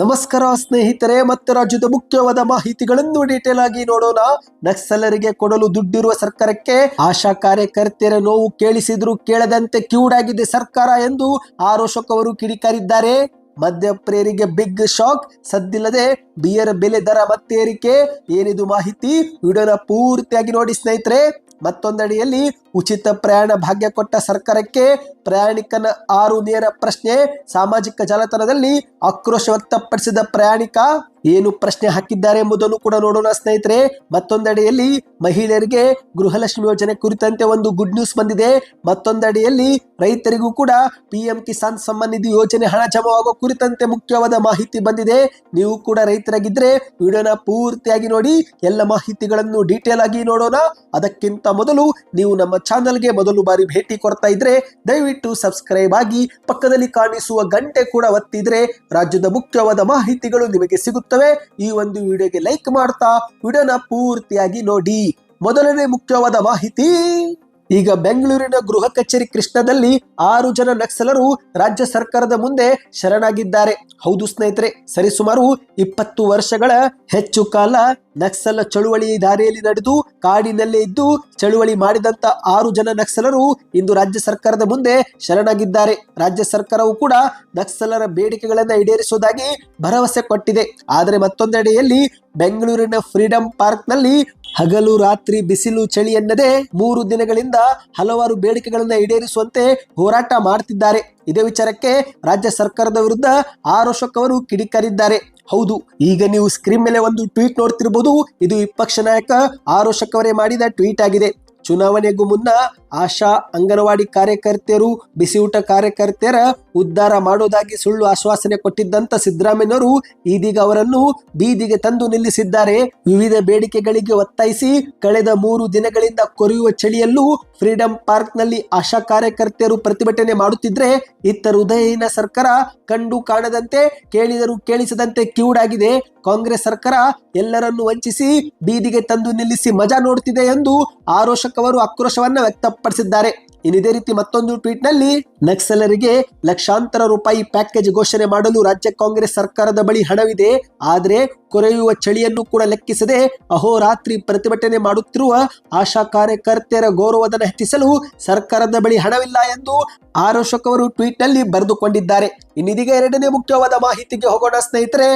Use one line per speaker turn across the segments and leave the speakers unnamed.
ನಮಸ್ಕಾರ ಸ್ನೇಹಿತರೆ, ಮತ್ತೆ ರಾಜ್ಯದ ಮುಖ್ಯವಾದ ಮಾಹಿತಿಗಳನ್ನು ಡೀಟೇಲ್ ಆಗಿ ನೋಡೋಣ. ನಕ್ಸಲರಿಗೆ ಕೊಡಲು ದುಡ್ಡಿರುವ ಸರ್ಕಾರಕ್ಕೆ ಆಶಾ ಕಾರ್ಯಕರ್ತೆಯರ ನೋವು ಕೇಳಿಸಿದ್ರು ಕೇಳದಂತೆ ಕ್ಯೂಡಾಗಿದೆ ಸರ್ಕಾರ ಎಂದು ಆರೋಶಕ್ ಅವರು ಕಿಡಿಕಾರಿದ್ದಾರೆ. ಮದ್ಯಪ್ರಿಯರಿಗೆ ಬಿಗ್ ಶಾಕ್, ಸದ್ದಿಲ್ಲದೆ ಬಿಯರ್ ಬೆಲೆ ದರ ಮತ್ತೆ ಏರಿಕೆ. ಏನಿದು ಮಾಹಿತಿ? ವಿಡಿಯೋನ ಪೂರ್ತಿಯಾಗಿ ನೋಡಿ ಸ್ನೇಹಿತರೆ. ಮತ್ತೊಂದಡಿಯಲ್ಲಿ ಉಚಿತ ಪ್ರಯಾಣ ಭಾಗ್ಯ ಕೊಟ್ಟ ಸರ್ಕಾರಕ್ಕೆ ಪ್ರಯಾಣಿಕನ ಆರು ನೇರ ಪ್ರಶ್ನೆ ಸಾಮಾಜಿಕ ಜಾಲತಾಣದಲ್ಲಿ ಆಕ್ರೋಶ ವ್ಯಕ್ತಪಡಿಸಿದ ಪ್ರಯಾಣಿಕ ಏನು ಪ್ರಶ್ನೆ ಹಾಕಿದ್ದಾರೆ ಎಂಬುದನ್ನು ಕೂಡ ನೋಡೋಣ ಸ್ನೇಹಿತರೆ. ಮತ್ತೊಂದೆಡೆಯಲ್ಲಿ ಮಹಿಳೆಯರಿಗೆ ಗೃಹಲಕ್ಷ್ಮಿ ಯೋಜನೆ ಕುರಿತಂತೆ ಒಂದು ಗುಡ್ ನ್ಯೂಸ್ ಬಂದಿದೆ. ಮತ್ತೊಂದೆಡೆಯಲ್ಲಿ ರೈತರಿಗೂ ಕೂಡ ಪಿಎಂ ಕಿಸಾನ್ ಸಮ್ಮಾನ್ ನಿಧಿ ಯೋಜನೆ ಹಣ ಜಮಾವಾಗುವ ಕುರಿತಂತೆ ಮುಖ್ಯವಾದ ಮಾಹಿತಿ ಬಂದಿದೆ. ನೀವು ಕೂಡ ರೈತರಾಗಿದ್ರೆ ವಿಡಿಯೋನ ಪೂರ್ತಿಯಾಗಿ ನೋಡಿ. ಎಲ್ಲ ಮಾಹಿತಿಗಳನ್ನು ಡೀಟೇಲ್ ಆಗಿ ನೋಡೋಣ. ಅದಕ್ಕಿಂತ ಮೊದಲು ನೀವು ನಮ್ಮ ಚಾನಲ್ಗೆ ಮೊದಲು ಬಾರಿ ಭೇಟಿ ಕೊಡ್ತಾ ಇದ್ರೆ ದಯವಿಟ್ಟು ಸಬ್ಸ್ಕ್ರೈಬ್ ಆಗಿ ಪಕ್ಕದಲ್ಲಿ ಕಾಣಿಸುವ ಗಂಟೆ ಕೂಡ ಒತ್ತಿದ್ರೆ ರಾಜ್ಯದ ಮುಖ್ಯವಾದ ಮಾಹಿತಿಗಳು ನಿಮಗೆ ಸಿಗುತ್ತವೆ. ಈ ಒಂದು ವಿಡಿಯೋಗೆ ಲೈಕ್ ಮಾಡ್ತಾ ವಿಡಿಯೋನ ಪೂರ್ತಿಯಾಗಿ ನೋಡಿ. ಮೊದಲನೇ ಮುಖ್ಯವಾದ ಮಾಹಿತಿ. ಈಗ ಬೆಂಗಳೂರಿನ ಗೃಹ ಕಚೇರಿ ಕೃಷ್ಣದಲ್ಲಿ ಆರು ಜನ ನಕ್ಸಲರು ರಾಜ್ಯ ಸರ್ಕಾರದ ಮುಂದೆ ಶರಣಾಗಿದ್ದಾರೆ. ಹೌದು ಸ್ನೇಹಿತರೆ, ಸರಿಸುಮಾರು ಇಪ್ಪತ್ತು ವರ್ಷಗಳ ಹೆಚ್ಚು ಕಾಲ ನಕ್ಸಲ ಚಳುವಳಿ ದಾರಿಯಲ್ಲಿ ನಡೆದು, ಕಾಡಿನಲ್ಲೇ ಇದ್ದು ಚಳುವಳಿ ಮಾಡಿದಂತ ಆರು ಜನ ನಕ್ಸಲರು ಇಂದು ರಾಜ್ಯ ಸರ್ಕಾರದ ಮುಂದೆ ಶರಣಾಗಿದ್ದಾರೆ. ರಾಜ್ಯ ಸರ್ಕಾರವು ಕೂಡ ನಕ್ಸಲರ ಬೇಡಿಕೆಗಳನ್ನ ಈಡೇರಿಸುವುದಾಗಿ ಭರವಸೆ ಕೊಟ್ಟಿದೆ. ಆದರೆ ಮತ್ತೊಂದೆಡೆಯಲ್ಲಿ ಬೆಂಗಳೂರಿನ ಫ್ರೀಡಂ ಪಾರ್ಕ್ನಲ್ಲಿ ಹಗಲು, ರಾತ್ರಿ, ಬಿಸಿಲು, ಚಳಿ ಎನ್ನದೆ ಮೂರು ದಿನಗಳಿಂದ ಹಲವಾರು ಬೇಡಿಕೆಗಳನ್ನ ಈಡೇರಿಸುವಂತೆ ಹೋರಾಟ ಮಾಡ್ತಿದ್ದಾರೆ. ಇದೇ ವಿಚಾರಕ್ಕೆ ರಾಜ್ಯ ಸರ್ಕಾರದ ವಿರುದ್ಧ ಆರೋಶಕ್ ಅವರು ಕಿಡಿಕಾರಿದ್ದಾರೆ. ಹೌದು, ಈಗ ನೀವು ಸ್ಕ್ರೀನ್ ಮೇಲೆ ಒಂದು ಟ್ವೀಟ್ ನೋಡ್ತಿರ್ಬೋದು. ಇದು ವಿಪಕ್ಷ ನಾಯಕ ಆರೋಶಕ್ ಅವರೇ ಮಾಡಿದ ಟ್ವೀಟ್ ಆಗಿದೆ. ಚುನಾವಣೆಗೂ ಮುನ್ನ ಆಶಾ ಅಂಗನವಾಡಿ ಕಾರ್ಯಕರ್ತೆಯರು, ಬಿಸಿಯೂಟ ಕಾರ್ಯಕರ್ತೆಯರ ಉದ್ಧಾರ ಮಾಡುವುದಾಗಿ ಸುಳ್ಳು ಆಶ್ವಾಸನೆ ಕೊಟ್ಟಿದ್ದಂತ ಸಿದ್ದರಾಮಯ್ಯನವರು ಇದೀಗ ಅವರನ್ನು ಬೀದಿಗೆ ತಂದು ನಿಲ್ಲಿಸಿದ್ದಾರೆ. ವಿವಿಧ ಬೇಡಿಕೆಗಳಿಗೆ ಒತ್ತಾಯಿಸಿ ಕಳೆದ ಮೂರು ದಿನಗಳಿಂದ ಕೊರೆಯುವ ಚಳಿಯಲ್ಲೂ ಫ್ರೀಡಂ ಪಾರ್ಕ್ನಲ್ಲಿ ಆಶಾ ಕಾರ್ಯಕರ್ತೆಯರು ಪ್ರತಿಭಟನೆ ಮಾಡುತ್ತಿದ್ರೆ ಇತ್ತ ಹೃದಯಹೀನ ಸರ್ಕಾರ ಕಂಡು ಕಾಣದಂತೆ ಕೇಳಿದರೂ ಕೇಳಿಸದಂತೆ ಕಿವುಡಾಗಿದೆ. ಕಾಂಗ್ರೆಸ್ ಸರ್ಕಾರ ಎಲ್ಲರನ್ನು ವಂಚಿಸಿ ಬೀದಿಗೆ ತಂದು ನಿಲ್ಲಿಸಿ ಮಜಾ ನೋಡುತ್ತಿದೆ ಎಂದು ಆರೋಷಕವರು ಆಕ್ರೋಶವನ್ನ ವ್ಯಕ್ತಪಡಿಸಿದ್ದಾರೆ. ಇನ್ನಿದೇ ರೀತಿ ಮತ್ತೊಂದು ಟ್ವೀಟ್ನಲ್ಲಿ ನಕ್ಸಲರಿಗೆ ಲಕ್ಷಾಂತರ ರೂಪಾಯಿ ಪ್ಯಾಕೇಜ್ ಘೋಷಣೆ ಮಾಡಲು ರಾಜ್ಯ ಕಾಂಗ್ರೆಸ್ ಸರ್ಕಾರದ ಬಳಿ ಹಣವಿದೆ. ಆದರೆ ಕೊರೆಯುವ ಚಳಿಯನ್ನು ಕೂಡ ಲೆಕ್ಕಿಸದೆ ಅಹೋರಾತ್ರಿ ಪ್ರತಿಭಟನೆ ಮಾಡುತ್ತಿರುವ ಆಶಾ ಕಾರ್ಯಕರ್ತೆಯರ ಗೌರವಧನ ಹೆಚ್ಚಿಸಲು ಸರ್ಕಾರದ ಬಳಿ ಹಣವಿಲ್ಲ ಎಂದು ಆರೋಶಕ್ ಅವರು ಟ್ವೀಟ್ನಲ್ಲಿ ಬರೆದುಕೊಂಡಿದ್ದಾರೆ. ಇನ್ನಿದೀಗ ಎರಡನೇ ಮುಖ್ಯವಾದ ಮಾಹಿತಿಗೆ ಹೋಗೋಣ ಸ್ನೇಹಿತರೆ.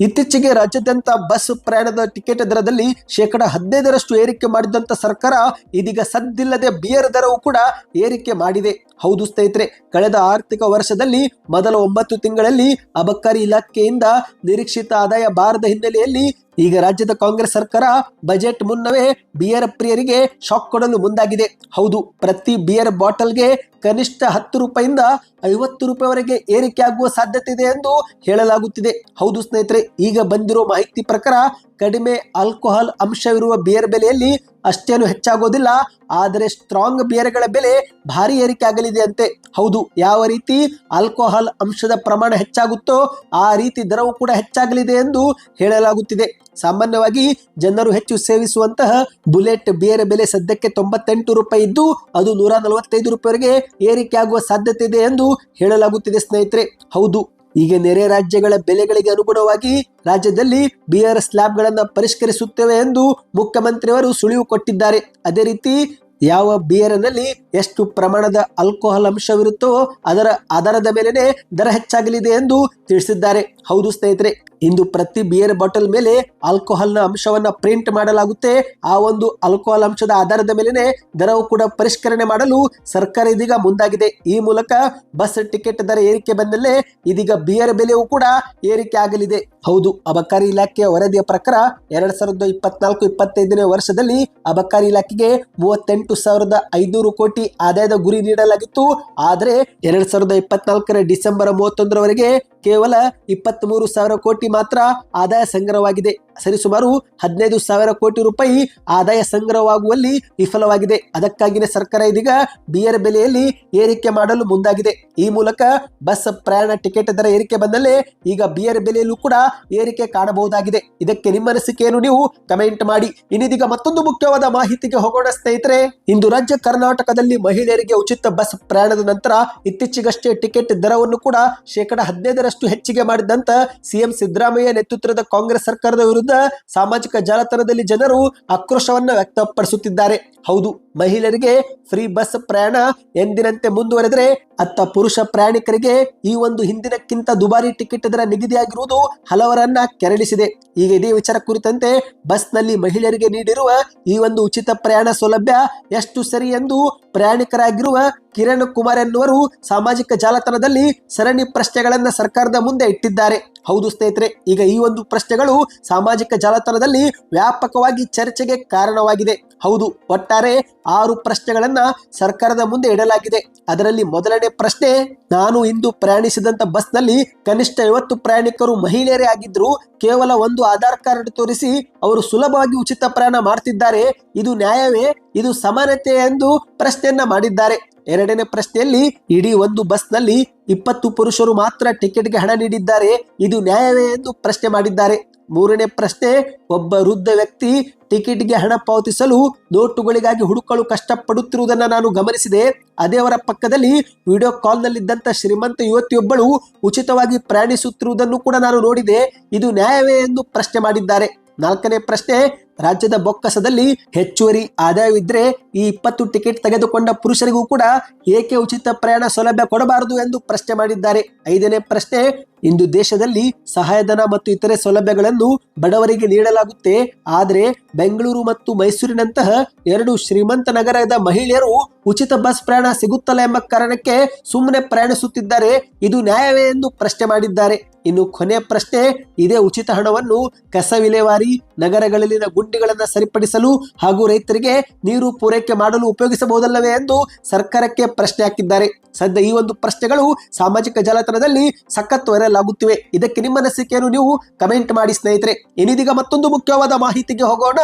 ಇತ್ತೀಚೆಗೆ ರಾಜ್ಯಾದ್ಯಂತ ಬಸ್ ಪ್ರಯಾಣದ ಟಿಕೆಟ್ ದರದಲ್ಲಿ ಶೇಕಡ ಹದಿನೈದರಷ್ಟು ಏರಿಕೆ ಮಾಡಿದಂತ ಸರ್ಕಾರ ಇದೀಗ ಸದ್ದಿಲ್ಲದೆ ಬಿಯರ್ ದರವು ಕೂಡ ಏರಿಕೆ ಮಾಡಿದೆ. ಹೌದು ಸ್ನೇಹಿತರೆ, ಕಳೆದ ಆರ್ಥಿಕ ವರ್ಷದಲ್ಲಿ ಮೊದಲ ಒಂಬತ್ತು ತಿಂಗಳಲ್ಲಿ ಅಬಕಾರಿ ಇಲಾಖೆಯಿಂದ ನಿರೀಕ್ಷಿತ ಆದಾಯ ಬಾರದ ಹಿನ್ನೆಲೆಯಲ್ಲಿ ಈಗ ರಾಜ್ಯದ ಕಾಂಗ್ರೆಸ್ ಸರ್ಕಾರ ಬಜೆಟ್ ಮುನ್ನವೇ ಬಿಯರ್ ಪ್ರಿಯರಿಗೆ ಶಾಕ್ ಕೊಡಲು ಮುಂದಾಗಿದೆ. ಹೌದು, ಪ್ರತಿ ಬಿಯರ್ ಬಾಟಲ್ಗೆ ಕನಿಷ್ಠ ಹತ್ತು ರೂಪಾಯಿಂದ ಐವತ್ತು ರೂಪಾಯಿವರೆಗೆ ಏರಿಕೆ ಆಗುವ ಸಾಧ್ಯತೆ ಇದೆ ಎಂದು ಹೇಳಲಾಗುತ್ತಿದೆ. ಹೌದು ಸ್ನೇಹಿತರೆ, ಈಗ ಬಂದಿರೋ ಮಾಹಿತಿ ಪ್ರಕಾರ ಕಡಿಮೆ ಆಲ್ಕೋಹಾಲ್ ಅಂಶವಿರುವ ಬಿಯರ್ ಬೆಲೆಯಲ್ಲಿ ಅಷ್ಟೇನು ಹೆಚ್ಚಾಗೋದಿಲ್ಲ, ಆದರೆ ಸ್ಟ್ರಾಂಗ್ ಬಿಯರ್ಗಳ ಬೆಲೆ ಭಾರಿ ಏರಿಕೆ ಆಗಲಿದೆ ಅಂತೆ ಹೌದು, ಯಾವ ರೀತಿ ಆಲ್ಕೋಹಾಲ್ ಅಂಶದ ಪ್ರಮಾಣ ಹೆಚ್ಚಾಗುತ್ತೋ ಆ ರೀತಿ ದರವು ಕೂಡ ಹೆಚ್ಚಾಗಲಿದೆ ಎಂದು ಹೇಳಲಾಗುತ್ತಿದೆ. ಸಾಮಾನ್ಯವಾಗಿ ಜನರು ಹೆಚ್ಚು ಸೇವಿಸುವಂತಹ ಬುಲೆಟ್ ಬಿಯರ್ ಬೆಲೆ ಸದ್ಯಕ್ಕೆ ತೊಂಬತ್ತೆಂಟು ರೂಪಾಯಿ ಇದ್ದು, ಅದು ನೂರ ನಲವತ್ತೈದು ರೂಪಾಯಿವರೆಗೆ ಏರಿಕೆ ಆಗುವ ಸಾಧ್ಯತೆ ಇದೆ ಎಂದು ಹೇಳಲಾಗುತ್ತಿದೆ ಸ್ನೇಹಿತರೆ. ಹೌದು ಈಗ ನೆರೆ ರಾಜ್ಯಗಳ ಬೆಲೆಗಳಿಗೆ ಅನುಗುಣವಾಗಿ ರಾಜ್ಯದಲ್ಲಿ ಬಿಯರ್ ಸ್ಲ್ಯಾಬ್ಗಳನ್ನು ಪರಿಷ್ಕರಿಸುತ್ತೇವೆ ಎಂದು ಮುಖ್ಯಮಂತ್ರಿಯವರು ಸುಳಿವು ಕೊಟ್ಟಿದ್ದಾರೆ. ಅದೇ ರೀತಿ ಯಾವ ಬಿಯರ್ನಲ್ಲಿ ಎಷ್ಟು ಪ್ರಮಾಣದ ಆಲ್ಕೋಹಾಲ್ ಅಂಶವಿರುತ್ತೋ ಅದರ ಆಧಾರದ ಮೇಲೆನೆ ದರ ಹೆಚ್ಚಾಗಲಿದೆ ಎಂದು ತಿಳಿಸಿದ್ದಾರೆ. ಹೌದು ಸ್ನೇಹಿತರೆ, ಇಂದು ಪ್ರತಿ ಬಿಯರ್ ಬಾಟಲ್ ಮೇಲೆ ಆಲ್ಕೋಹಾಲ್ನ ಅಂಶವನ್ನ ಪ್ರಿಂಟ್ ಮಾಡಲಾಗುತ್ತೆ. ಆ ಒಂದು ಆಲ್ಕೋಹಾಲ್ ಅಂಶದ ಆಧಾರದ ಮೇಲೆನೆ ದರವು ಕೂಡ ಪರಿಷ್ಕರಣೆ ಮಾಡಲು ಸರ್ಕಾರ ಇದೀಗ ಮುಂದಾಗಿದೆ. ಈ ಮೂಲಕ ಬಸ್ ಟಿಕೆಟ್ ದರ ಏರಿಕೆ ಬಂದಲ್ಲೇ ಇದೀಗ ಬಿಯರ್ ಬೆಲೆಯೂ ಕೂಡ ಏರಿಕೆ ಆಗಲಿದೆ. ಹೌದು, ಅಬಕಾರಿ ಇಲಾಖೆಯ ವರದಿಯ ಪ್ರಕಾರ ಎರಡ್ ಸಾವಿರದ ಇಪ್ಪತ್ನಾಲ್ಕು, ಇಪ್ಪತ್ತೈದನೇ ವರ್ಷದಲ್ಲಿ ಅಬಕಾರಿ ಇಲಾಖೆಗೆ ಮೂವತ್ತೆಂಟು ಸಾವಿರದ ಐನೂರು ಕೋಟಿ ಆದಾಯದ ಗುರಿ ನೀಡಲಾಗಿತ್ತು. ಆದರೆ ಎರಡ್ ಸಾವಿರದ ಇಪ್ಪತ್ನಾಲ್ಕರ ಡಿಸೆಂಬರ್ ಮೂವತ್ತೊಂದರವರೆಗೆ ಕೇವಲ ಇಪ್ಪತ್ತ್ ಮೂರು ಸಾವಿರ ಕೋಟಿ ಮಾತ್ರ ಆದಾಯ ಸಂಗ್ರಹವಾಗಿದೆ. ಸರಿಸುಮಾರು ಹದಿನೈದು ಸಾವಿರ ಕೋಟಿ ರೂಪಾಯಿ ಆದಾಯ ಸಂಗ್ರಹವಾಗುವಲ್ಲಿ ವಿಫಲವಾಗಿದೆ. ಅದಕ್ಕಾಗಿನೇ ಸರ್ಕಾರ ಇದೀಗ ಬಿಯರ್ ಬೆಲೆಯಲ್ಲಿ ಏರಿಕೆ ಮಾಡಲು ಮುಂದಾಗಿದೆ. ಈ ಮೂಲಕ ಬಸ್ ಪ್ರಯಾಣ ಟಿಕೆಟ್ ದರ ಏರಿಕೆ ಬಂದಲ್ಲೇ ಈಗ ಬಿಯರ್ ಬೆಲೆಯಲ್ಲೂ ಕೂಡ ಏರಿಕೆ ಕಾಣಬಹುದಾಗಿದೆ. ಇದಕ್ಕೆ ನಿಮ್ಮ ಅನಿಸಿಕೆಯನ್ನು ನೀವು ಕಮೆಂಟ್ ಮಾಡಿ. ಇನ್ನಿದೀಗ ಮತ್ತೊಂದು ಮುಖ್ಯವಾದ ಮಾಹಿತಿಗೆ ಹೋಗೋಣ ಸ್ನೇಹಿತರೆ. ಇಂದು ರಾಜ್ಯ ಕರ್ನಾಟಕದಲ್ಲಿ ಮಹಿಳೆಯರಿಗೆ ಉಚಿತ ಬಸ್ ಪ್ರಯಾಣದ ನಂತರ ಇತ್ತೀಚೆಗಷ್ಟೇ ಟಿಕೆಟ್ ದರವನ್ನು ಕೂಡ ಶೇಕಡ ಹದಿನೈದರಷ್ಟು ಮತ್ತಷ್ಟು ಹೆಚ್ಚಿಗೆ ಮಾಡಿದಂತ ಸಿಎಂ ಸಿದ್ದರಾಮಯ್ಯ ನೇತೃತ್ವದ ಕಾಂಗ್ರೆಸ್ ಸರ್ಕಾರದ ವಿರುದ್ಧ ಸಾಮಾಜಿಕ ಜಾಲತಾಣದಲ್ಲಿ ಜನರು ಆಕ್ರೋಶವನ್ನ ವ್ಯಕ್ತಪಡಿಸುತ್ತಿದ್ದಾರೆ. ಹೌದು, ಮಹಿಳೆಯರಿಗೆ ಫ್ರೀ ಬಸ್ ಪ್ರಯಾಣ ಎಂದಿನಂತೆ ಮುಂದುವರೆದರೆ ಅತ್ತ ಪುರುಷ ಪ್ರಯಾಣಿಕರಿಗೆ ಈ ಒಂದು ಹಿಂದಿನಕ್ಕಿಂತ ದುಬಾರಿ ಟಿಕೆಟ್ ದರ ನಿಗದಿಯಾಗಿರುವುದು ಹಲವರನ್ನ ಕೆರಳಿಸಿದೆ. ಈಗ ಇದೇ ವಿಚಾರ ಕುರಿತಂತೆ ಬಸ್ನಲ್ಲಿ ಮಹಿಳೆಯರಿಗೆ ನೀಡಿರುವ ಈ ಒಂದು ಉಚಿತ ಪ್ರಯಾಣ ಸೌಲಭ್ಯ ಎಷ್ಟು ಸರಿ ಎಂದು ಪ್ರಯಾಣಿಕರಾಗಿರುವ ಕಿರಣ್ ಕುಮಾರ್ ಎನ್ನುವರು ಸಾಮಾಜಿಕ ಜಾಲತಾಣದಲ್ಲಿ ಸರಣಿ ಪ್ರಶ್ನೆಗಳನ್ನ ಸರ್ಕಾರದ ಮುಂದೆ ಇಟ್ಟಿದ್ದಾರೆ. ಹೌದು ಸ್ನೇಹಿತರೆ, ಈಗ ಈ ಒಂದು ಪ್ರಶ್ನೆಗಳು ಸಾಮಾಜಿಕ ಜಾಲತಾಣದಲ್ಲಿ ವ್ಯಾಪಕವಾಗಿ ಚರ್ಚೆಗೆ ಕಾರಣವಾಗಿದೆ. ಹೌದು, ಒಟ್ಟಾರೆ ಆರು ಪ್ರಶ್ನೆಗಳನ್ನ ಸರ್ಕಾರದ ಮುಂದೆ ಇಡಲಾಗಿದೆ. ಅದರಲ್ಲಿ ಮೊದಲನೇ ಪ್ರಶ್ನೆ, ನಾನು ಇಂದು ಪ್ರಯಾಣಿಸಿದಂತ ಬಸ್ನಲ್ಲಿ ಕನಿಷ್ಠ ಐವತ್ತು ಪ್ರಯಾಣಿಕರು ಮಹಿಳೆಯರೇ ಆಗಿದ್ರು, ಕೇವಲ ಒಂದು ಆಧಾರ್ ಕಾರ್ಡ್ ತೋರಿಸಿ ಅವರು ಸುಲಭವಾಗಿ ಉಚಿತ ಪ್ರಯಾಣ ಮಾಡ್ತಿದ್ದಾರೆ, ಇದು ನ್ಯಾಯವೇ? ಇದು ಸಮಾನತೆ ಎಂದು ಪ್ರಶ್ನೆಯನ್ನ ಮಾಡಿದ್ದಾರೆ. ಎರಡನೇ ಪ್ರಶ್ನೆಯಲ್ಲಿ ಇಡೀ ಒಂದು ಬಸ್ನಲ್ಲಿ ಇಪ್ಪತ್ತು ಪುರುಷರು ಮಾತ್ರ ಟಿಕೆಟ್ಗೆ ಹಣ ನೀಡಿದ್ದಾರೆ. ಇದು ನ್ಯಾಯವೇ ಎಂದು ಪ್ರಶ್ನೆ ಮಾಡಿದ್ದಾರೆ. ಮೂರನೇ ಪ್ರಶ್ನೆ, ಒಬ್ಬ ವೃದ್ಧ ವ್ಯಕ್ತಿ ಟಿಕೆಟ್ಗೆ ಹಣ ಪಾವತಿಸಲು ನೋಟುಗಳಿಗಾಗಿ ಹುಡುಕಲು ಕಷ್ಟಪಡುತ್ತಿರುವುದನ್ನ ನಾನು ಗಮನಿಸಿದೆ. ಅದೇ ಅವರ ಪಕ್ಕದಲ್ಲಿ ವಿಡಿಯೋ ಕಾಲ್ನಲ್ಲಿದ್ದಂಥ ಶ್ರೀಮಂತ ಯುವತಿಯೊಬ್ಬಳು ಉಚಿತವಾಗಿ ಪ್ರಯಾಣಿಸುತ್ತಿರುವುದನ್ನು ಕೂಡ ನಾನು ನೋಡಿದೆ. ಇದು ನ್ಯಾಯವೇ ಎಂದು ಪ್ರಶ್ನೆ ಮಾಡಿದ್ದಾರೆ. ನಾಲ್ಕನೇ ಪ್ರಶ್ನೆ, ರಾಜ್ಯದ ಬೊಕ್ಕಸದಲ್ಲಿ ಹೆಚ್ಚುವರಿ ಆದಾಯವಿದ್ರೆ ಈ ಇಪ್ಪತ್ತು ಟಿಕೆಟ್ ತೆಗೆದುಕೊಂಡ ಪುರುಷರಿಗೂ ಕೂಡ ಏಕೆ ಉಚಿತ ಪ್ರಯಾಣ ಸೌಲಭ್ಯ ಕೊಡಬಾರದು ಎಂದು ಪ್ರಶ್ನೆ ಮಾಡಿದ್ದಾರೆ. ಐದನೇ ಪ್ರಶ್ನೆ, ಇಂದು ದೇಶದಲ್ಲಿ ಸಹಾಯಧನ ಮತ್ತು ಇತರೆ ಸೌಲಭ್ಯಗಳನ್ನು ಬಡವರಿಗೆ ನೀಡಲಾಗುತ್ತೆ. ಆದರೆ ಬೆಂಗಳೂರು ಮತ್ತು ಮೈಸೂರಿನಂತಹ ಎರಡು ಶ್ರೀಮಂತ ನಗರದ ಮಹಿಳೆಯರು ಉಚಿತ ಬಸ್ ಪ್ರಯಾಣ ಸಿಗುತ್ತಲ್ಲ ಎಂಬ ಕಾರಣಕ್ಕೆ ಸುಮ್ಮನೆ ಪ್ರಯಾಣಿಸುತ್ತಿದ್ದಾರೆ. ಇದು ನ್ಯಾಯವೇ ಎಂದು ಪ್ರಶ್ನೆ ಮಾಡಿದ್ದಾರೆ. ಇನ್ನು ಕೊನೆಯ ಪ್ರಶ್ನೆ, ಇದೇ ಉಚಿತ ಹಣವನ್ನು ಕಸ ವಿಲೇವಾರಿ ನಗರಗಳಲ್ಲಿನ ಗುಂಡಿಗಳನ್ನು ಸರಿಪಡಿಸಲು ಹಾಗೂ ರೈತರಿಗೆ ನೀರು ಪೂರೈಕೆ ಮಾಡಲು ಉಪಯೋಗಿಸಬಹುದಲ್ಲವೇ ಎಂದು ಸರ್ಕಾರಕ್ಕೆ ಪ್ರಶ್ನೆ ಹಾಕಿದ್ದಾರೆ. ಸದ್ಯ ಈ ಒಂದು ಪ್ರಶ್ನೆಗಳು ಸಾಮಾಜಿಕ ಜಾಲತಾಣದಲ್ಲಿ ಸಖತ್ ವೈರಲ್ ಆಗುತ್ತಿವೆ. ಇದಕ್ಕೆ ನಿಮ್ಮ ಅನಿಸಿಕೆಯನ್ನು ನೀವು ಕಮೆಂಟ್ ಮಾಡಿ ಸ್ನೇಹಿತರೆ. ಇನ್ನಿದೀಗ ಮತ್ತೊಂದು ಮುಖ್ಯವಾದ ಮಾಹಿತಿಗೆ ಹೋಗೋಣ.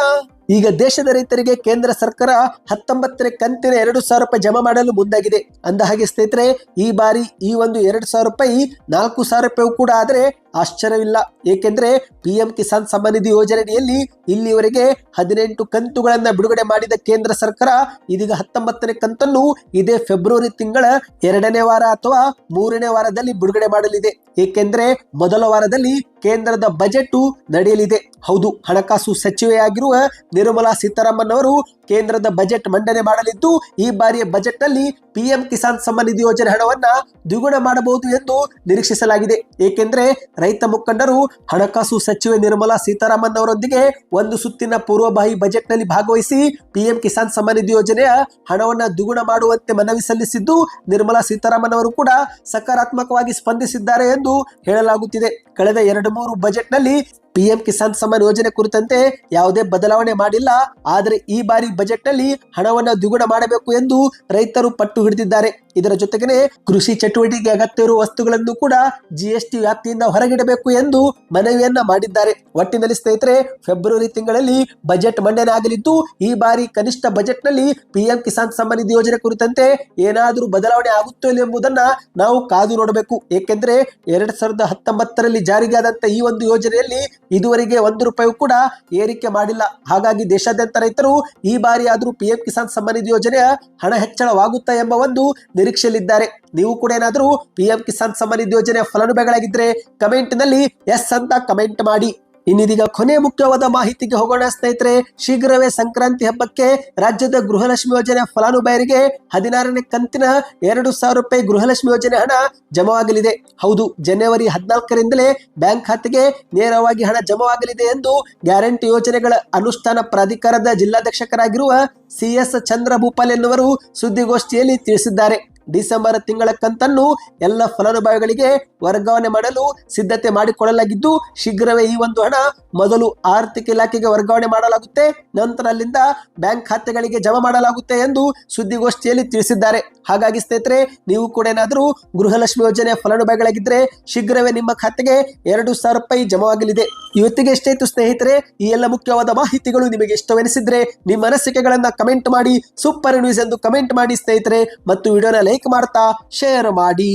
ಈಗ ದೇಶದ ರೈತರಿಗೆ ಕೇಂದ್ರ ಸರ್ಕಾರ ಹತ್ತೊಂಬತ್ತನೇ ಕಂತಿನ ಎರಡು ಸಾವಿರ ರೂಪಾಯಿ ಜಮಾ ಮಾಡಲು ಮುಂದಾಗಿದೆ. ಅಂದ ಹಾಗೆ ಸ್ನೇಹಿತರೆ, ಈ ಬಾರಿ ಈ ಒಂದು ಎರಡು ಸಾವಿರ ರೂಪಾಯಿ ನಾಲ್ಕು ಸಾವಿರ ರೂಪಾಯಿ ಕೂಡ ಆದರೆ ಆಶ್ಚರ್ಯವಿಲ್ಲ. ಏಕೆಂದ್ರೆ ಪಿ ಎಂ ಕಿಸಾನ್ ನಿಧಿ ಯೋಜನೆಯಲ್ಲಿ ಇಲ್ಲಿವರೆಗೆ ಹದಿನೆಂಟು ಕಂತುಗಳನ್ನ ಬಿಡುಗಡೆ ಮಾಡಿದ ಕೇಂದ್ರ ಸರ್ಕಾರ ಇದೀಗ ಹತ್ತೊಂಬತ್ತನೇ ಕಂತನ್ನು ಇದೇ ಫೆಬ್ರವರಿ ತಿಂಗಳ ಎರಡನೇ ವಾರ ಅಥವಾ ಮೂರನೇ ವಾರದಲ್ಲಿ ಬಿಡುಗಡೆ ಮಾಡಲಿದೆ. ಏಕೆಂದ್ರೆ ಮೊದಲ ವಾರದಲ್ಲಿ ಕೇಂದ್ರದ ಬಜೆಟ್ ನಡೆಯಲಿದೆ. ಹೌದು, ಹಣಕಾಸು ಸಚಿವೆಯಾಗಿರುವ ನಿರ್ಮಲಾ ಸೀತಾರಾಮನ್ ಅವರು ಕೇಂದ್ರದ ಬಜೆಟ್ ಮಂಡನೆ ಮಾಡಲಿದ್ದು, ಈ ಬಾರಿಯ ಬಜೆಟ್ನಲ್ಲಿ ಪಿಎಂ ಕಿಸಾನ್ ಸಮ್ಮಾನ್ ನಿಧಿ ಯೋಜನೆ ಹಣವನ್ನ ದ್ವಿಗುಣ ಮಾಡಬಹುದು ಎಂದು ನಿರೀಕ್ಷಿಸಲಾಗಿದೆ. ಏಕೆಂದರೆ ರೈತ ಮುಖಂಡರು, ಹಣಕಾಸು ಸಚಿವೆ ನಿರ್ಮಲಾ ಸೀತಾರಾಮನ್ ಅವರೊಂದಿಗೆ ಒಂದು ಸುತ್ತಿನ ಪೂರ್ವಭಾವಿ ಬಜೆಟ್ನಲ್ಲಿ ಭಾಗವಹಿಸಿ ಪಿಎಂ ಕಿಸಾನ್ ಸಮ್ಮಾನ್ ನಿಧಿ ಯೋಜನೆಯ ಹಣವನ್ನ ದ್ವಿಗುಣ ಮಾಡುವಂತೆ ಮನವಿ ಸಲ್ಲಿಸಿದ್ದು, ನಿರ್ಮಲಾ ಸೀತಾರಾಮನ್ ಅವರು ಕೂಡ ಸಕಾರಾತ್ಮಕವಾಗಿ ಸ್ಪಂದಿಸಿದ್ದಾರೆ ಎಂದು ಹೇಳಲಾಗುತ್ತಿದೆ. ಕಳೆದ ಎರಡು ಮೂರು ಬಜೆಟ್ನಲ್ಲಿ ಪಿಎಂ ಕಿಸಾನ್ ಸಮ್ಮಾನ್ ಯೋಜನೆ ಕುರಿತಂತೆ ಯಾವುದೇ ಬದಲಾವಣೆ ಮಾಡಿಲ್ಲ. ಆದರೆ ಈ ಬಾರಿ ಬಜೆಟ್ನಲ್ಲಿ ಹಣವನ್ನು ದ್ವಿಗುಣ ಮಾಡಬೇಕು ಎಂದು ರೈತರು ಪಟ್ಟು ಹಿಡಿದಿದ್ದಾರೆ. ಇದರ ಜೊತೆಗೆ ಕೃಷಿ ಚಟುವಟಿಕೆ ಅಗತ್ಯ ಇರುವ ವಸ್ತುಗಳನ್ನು ಕೂಡ ಜಿಎಸ್ಟಿ ವ್ಯಾಪ್ತಿಯಿಂದ ಹೊರಗಿಡಬೇಕು ಎಂದು ಮನವಿಯನ್ನ ಮಾಡಿದ್ದಾರೆ. ಒಟ್ಟಿನಲ್ಲಿ ಸ್ನೇಹಿತರೆ ಫೆಬ್ರವರಿ ತಿಂಗಳಲ್ಲಿ ಬಜೆಟ್ ಮಂಡನೆ ಆಗಲಿದ್ದು ಈ ಬಾರಿ ಕನಿಷ್ಠ ಬಜೆಟ್ನಲ್ಲಿ ಪಿಎಂ ಕಿಸಾನ್ ಸಮ್ಮಾನ್ ನಿಧಿ ಯೋಜನೆ ಕುರಿತಂತೆ ಏನಾದರೂ ಬದಲಾವಣೆ ಆಗುತ್ತೋ ಇಲ್ಲ ಎಂಬುದನ್ನ ನಾವು ಕಾದು ನೋಡಬೇಕು. ಏಕೆಂದ್ರೆ, ಎರಡ್ ಸಾವಿರದ ಹತ್ತೊಂಬತ್ತರಲ್ಲಿ ಜಾರಿಗೆ ಆದಂತ ಈ ಒಂದು ಯೋಜನೆಯಲ್ಲಿ ಇದುವರೆಗೆ ಒಂದು ರೂಪಾಯಿ ಕೂಡ ಏರಿಕೆ ಮಾಡಿಲ್ಲ. ಹಾಗಾಗಿ ದೇಶಾದ್ಯಂತ ರೈತರು ಈ ಬಾರಿ ಆದರೂ ಪಿಎಂ ಕಿಸಾನ್ ಸಮ್ಮಾನ್ ನಿಧಿ ಯೋಜನೆಯ ಹಣ ಹೆಚ್ಚಳವಾಗುತ್ತಾ ಎಂಬ ಒಂದು ನಿರೀಕ್ಷೆಯಲ್ಲಿದ್ದಾರೆ. ನೀವು ಕೂಡ ಏನಾದರೂ ಪಿಎಂ ಕಿಸಾನ್ ಸಮ್ಮಾನ್ ನಿಧಿ ಯೋಜನೆಯ ಫಲಾನುಭವಿಗಳಾಗಿದ್ದರೆ ಕಮೆಂಟ್ನಲ್ಲಿ ಎಸ್ ಅಂತ ಕಮೆಂಟ್ ಮಾಡಿ. ಇನ್ನಿದೀಗ ಕೊನೆ ಮುಖ್ಯವಾದ ಮಾಹಿತಿಗೆ ಹೋಗೋಣ ಸ್ನೇಹಿತರೆ, ಶೀಘ್ರವೇ ಸಂಕ್ರಾಂತಿ ಹಬ್ಬಕ್ಕೆ ರಾಜ್ಯದ ಗೃಹಲಕ್ಷ್ಮಿ ಯೋಜನೆ ಫಲಾನುಭವಿಯರಿಗೆ ಹದಿನಾರನೇ ಕಂತಿನ ಎರಡು ಸಾವಿರ ರೂಪಾಯಿ ಗೃಹಲಕ್ಷ್ಮಿ ಯೋಜನೆ ಹಣ ಜಮವಾಗಲಿದೆ. ಹೌದು, ಜನವರಿ ಹದಿನಾಲ್ಕರಿಂದಲೇ ಬ್ಯಾಂಕ್ ಖಾತೆಗೆ ನೇರವಾಗಿ ಹಣ ಜಮವಾಗಲಿದೆ ಎಂದು ಗ್ಯಾರಂಟಿ ಯೋಜನೆಗಳ ಅನುಷ್ಠಾನ ಪ್ರಾಧಿಕಾರದ ಜಿಲ್ಲಾಧ್ಯಕ್ಷಕರಾಗಿರುವ ಸಿ ಎಸ್ ಚಂದ್ರಭೂಪಾಲ್ ಎನ್ನುವರು ಸುದ್ದಿಗೋಷ್ಠಿಯಲ್ಲಿ ತಿಳಿಸಿದ್ದಾರೆ. ಡಿಸೆಂಬರ್ ತಿಂಗಳ ಕಂತನ್ನು ಎಲ್ಲ ಫಲಾನುಭವಿಗಳಿಗೆ ವರ್ಗಾವಣೆ ಮಾಡಲು ಸಿದ್ಧತೆ ಮಾಡಿಕೊಳ್ಳಲಾಗಿದ್ದು, ಶೀಘ್ರವೇ ಈ ಒಂದು ಹಣ ಮೊದಲು ಆರ್ಥಿಕ ಇಲಾಖೆಗೆ ವರ್ಗಾವಣೆ ಮಾಡಲಾಗುತ್ತೆ, ನಂತರ ಅಲ್ಲಿಂದ ಬ್ಯಾಂಕ್ ಖಾತೆಗಳಿಗೆ ಜಮಾ ಮಾಡಲಾಗುತ್ತೆ ಎಂದು ಸುದ್ದಿಗೋಷ್ಠಿಯಲ್ಲಿ ತಿಳಿಸಿದ್ದಾರೆ. ಹಾಗಾಗಿ ಸ್ನೇಹಿತರೆ, ನೀವು ಕೂಡ ಏನಾದರೂ ಗೃಹಲಕ್ಷ್ಮಿ ಯೋಜನೆಯ ಫಲಾನುಭವಿಗಳಾಗಿದ್ದರೆ ಶೀಘ್ರವೇ ನಿಮ್ಮ ಖಾತೆಗೆ ಎರಡು ಸಾವಿರ ರೂಪಾಯಿ ಜಮವಾಗಲಿದೆ. ಇವತ್ತಿಗೆ ಎಷ್ಟಾಯ್ತು ಸ್ನೇಹಿತರೆ, ಈ ಎಲ್ಲ ಮುಖ್ಯವಾದ ಮಾಹಿತಿಗಳು ನಿಮಗೆ ಇಷ್ಟವೆನಿಸಿದ್ರೆ ನಿಮ್ಮ ಅನಿಸಿಕೆಗಳನ್ನು ಕಮೆಂಟ್ ಮಾಡಿ, ಸೂಪರ್ ನ್ಯೂಸ್ ಎಂದು ಕಮೆಂಟ್ ಮಾಡಿ ಸ್ನೇಹಿತರೆ. ಮತ್ತು ವಿಡಿಯೋನ ಲೈಕ್ ಮಾಡ್ತಾ ಶೇರ್ ಮಾಡಿ